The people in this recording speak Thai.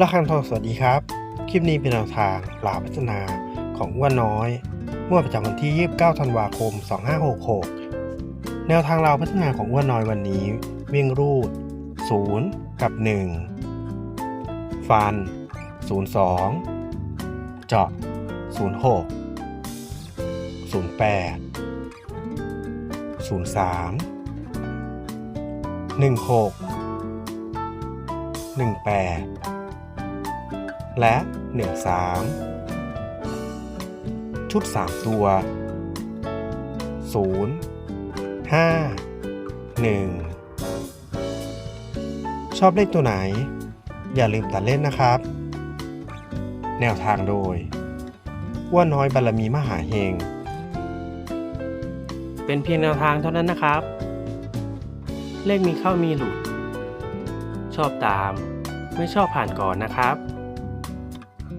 ระคังทองสวัสดีครับ คลิปนี้เป็นแนวทางลาวพัฒนาของอ้วนน้อยเมื่อประจำวันที่ 29 ธันวาคม 2566 แนวทางลาวพัฒนาของอ้วนน้อยวันนี้ วิ่งรูด 0 กับ 1 ฟัน 02 เจาะ 06 08 03 16 18 และ 13 ชุด 3 ตัว 0 5 1 ชอบเลขตัวไหน อย่าลืมตัดเล่นนะครับ แนวทางโดยว่าน้อยบารมีมหาเฮง เป็นเพียงแนวทางเท่านั้นนะครับ เลขมีเข้ามีหลุด ชอบตาม ไม่ชอบผ่านก่อนนะครับ